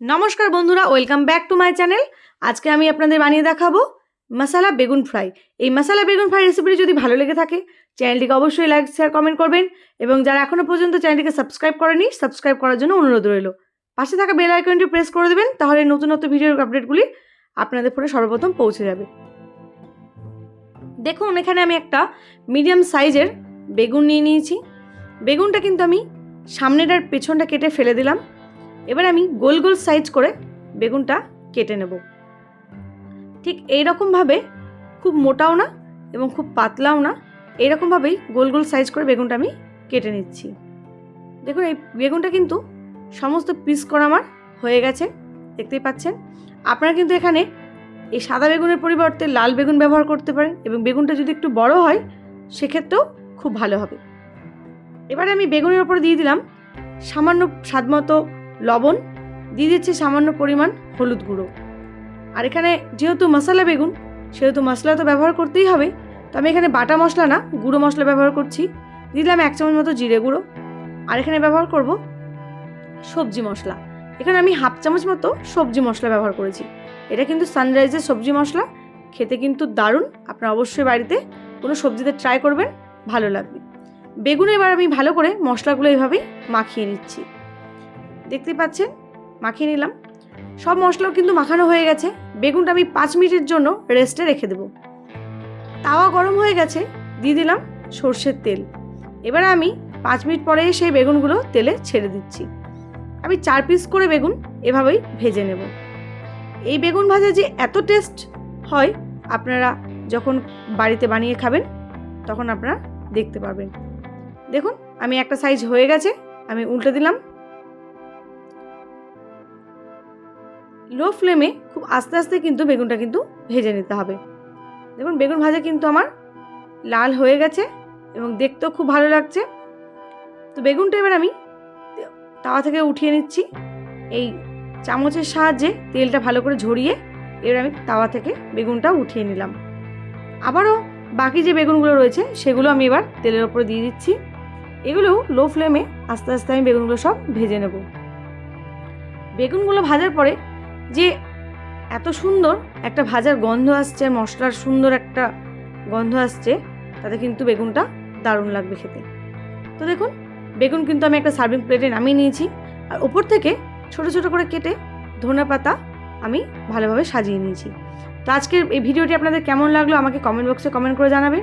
নমস্কার বন্ধুরা, welcome back to my channel. আজকে আমি আপনাদের বানিয়ে দেখাবো মশালা বেগুন ফ্রাই। এই মশালা বেগুন ফ্রাই রেসিপিটি যদি ভালো লেগে থাকে, চ্যানেলটিকে অবশ্যই লাইক শেয়ার কমেন্ট করবেন এবং যারা এখনও পর্যন্ত চ্যানেলটিকে সাবস্ক্রাইব করেনি সাবস্ক্রাইব করার জন্য অনুরোধ রইল। পাশে থাকা বেল আইকনটি প্রেস করে দেবেন, তাহলে নতুন নতুন ভিডিওর আপডেটগুলি আপনাদের ফোনে সর্বপ্রথম পৌঁছে যাবে। দেখুন, এখানে আমি একটা মিডিয়াম সাইজের বেগুন নিয়ে নিয়েছি। বেগুনটা কিন্তু আমি সামনের আর পেছনটা কেটে ফেলে দিলাম। এবার আমি গোল গোল সাইজ করে বেগুনটা কেটে নেব। ঠিক এই রকমভাবে খুব মোটাও না এবং খুব পাতলাও না, এইরকমভাবেই গোল গোল সাইজ করে বেগুনটা আমি কেটে নিচ্ছি। দেখুন, এই বেগুনটা কিন্তু সমস্ত পিস করা আমার হয়ে গেছে, দেখতেই পাচ্ছেন। আপনারা কিন্তু এখানে এই সাদা বেগুনের পরিবর্তে লাল বেগুন ব্যবহার করতে পারেন এবং বেগুনটা যদি একটু বড় হয়, সেক্ষেত্রেও খুব ভালো হবে। এবারে আমি বেগুনের ওপর দিয়ে দিলাম সামান্য স্বাদমতো লবণ, দিয়ে দিচ্ছি সামান্য পরিমাণ হলুদ গুঁড়ো। আর এখানে যেহেতু মশলা বেগুন, সেহেতু মশলা তো ব্যবহার করতেই হবে, তো আমি এখানে বাটা মশলা না, গুঁড়ো মশলা ব্যবহার করছি। দিলাম এক চামচ মতো জিরে গুঁড়ো। আর এখানে ব্যবহার করব সবজি মশলা। এখানে আমি হাফ চামচ মতো সবজি মশলা ব্যবহার করেছি। এটা কিন্তু সানরাইজের সবজি মশলা, খেতে কিন্তু দারুণ। আপনারা অবশ্যই বাড়িতে কোনো সবজিতে ট্রাই করবেন, ভালো লাগবে। বেগুন এবার আমি ভালো করে মশলাগুলো এইভাবেই মাখিয়ে নিচ্ছি। দেখতে পাচ্ছেন? মাখিয়ে নিলাম। সব মশলাও কিন্তু মাখানো হয়ে গেছে। বেগুনটা আমি পাঁচ মিনিটের জন্য রেস্টে রেখে দেবো। তাওয়া গরম হয়ে গেছে, দিয়ে দিলাম সর্ষের তেল। এবার আমি পাঁচ মিনিট পরে সেই বেগুনগুলো তেলে ছেড়ে দিচ্ছি। আমি চার পিস করে বেগুন এভাবেই ভেজে নেব। এই বেগুন ভাজা যে এত টেস্ট হয়, আপনারা যখন বাড়িতে বানিয়ে খাবেন, তখন আপনারা দেখতে পারবেন। দেখুন, আমি একটা সাইজ হয়ে গেছে, আমি উল্টে দিলাম লো ফ্লেমে খুব আস্তে আস্তে কিন্তু বেগুনটা কিন্তু ভেজে নিতে হবে। দেখুন, বেগুন ভাজা কিন্তু আমার লাল হয়ে গেছে এবং দেখতেও খুব ভালো লাগছে। তো বেগুনটা এবার আমি তাওয়া থেকে উঠিয়ে নিচ্ছি। এই চামচের সাহায্যে তেলটা ভালো করে ঝরিয়ে এবার আমি তাওয়া থেকে বেগুনটা উঠিয়ে নিলাম। আবারও বাকি যে বেগুনগুলো রয়েছে সেগুলো আমি এবার তেলের ওপরে দিয়ে দিচ্ছি। এগুলোও লো ফ্লেমে আস্তে আস্তে আমি বেগুনগুলো সব ভেজে নেব। বেগুনগুলো ভাজার পরে যে এত সুন্দর একটা ভাজার গন্ধ আসছে, মশলার সুন্দর একটা গন্ধ আসছে, তাতে কিন্তু বেগুনটা দারুণ লাগবে খেতে। তো দেখুন, বেগুন কিন্তু আমি একটা সার্ভিং প্লেটে নামিয়ে নিয়েছি। আর ওপর থেকে ছোট ছোট করে কেটে ধনে পাতা আমি ভালোভাবে সাজিয়ে নিয়েছি। তো আজকের এই ভিডিওটি আপনাদের কেমন লাগল আমাকে কমেন্ট বক্সে কমেন্ট করে জানাবেন।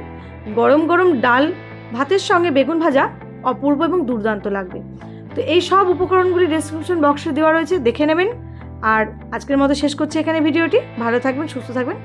গরম গরম ডাল ভাতের সঙ্গে বেগুন ভাজা অপূর্ব এবং দুর্দান্ত লাগবে। তো এই সব উপকরণগুলি ডেসক্রিপশন বক্সে দেওয়া রয়েছে, দেখে নেবেন। আর আজকের মতো শেষ করছি এখানে ভিডিওটি। ভালো থাকবেন সুস্থ থাকবেন।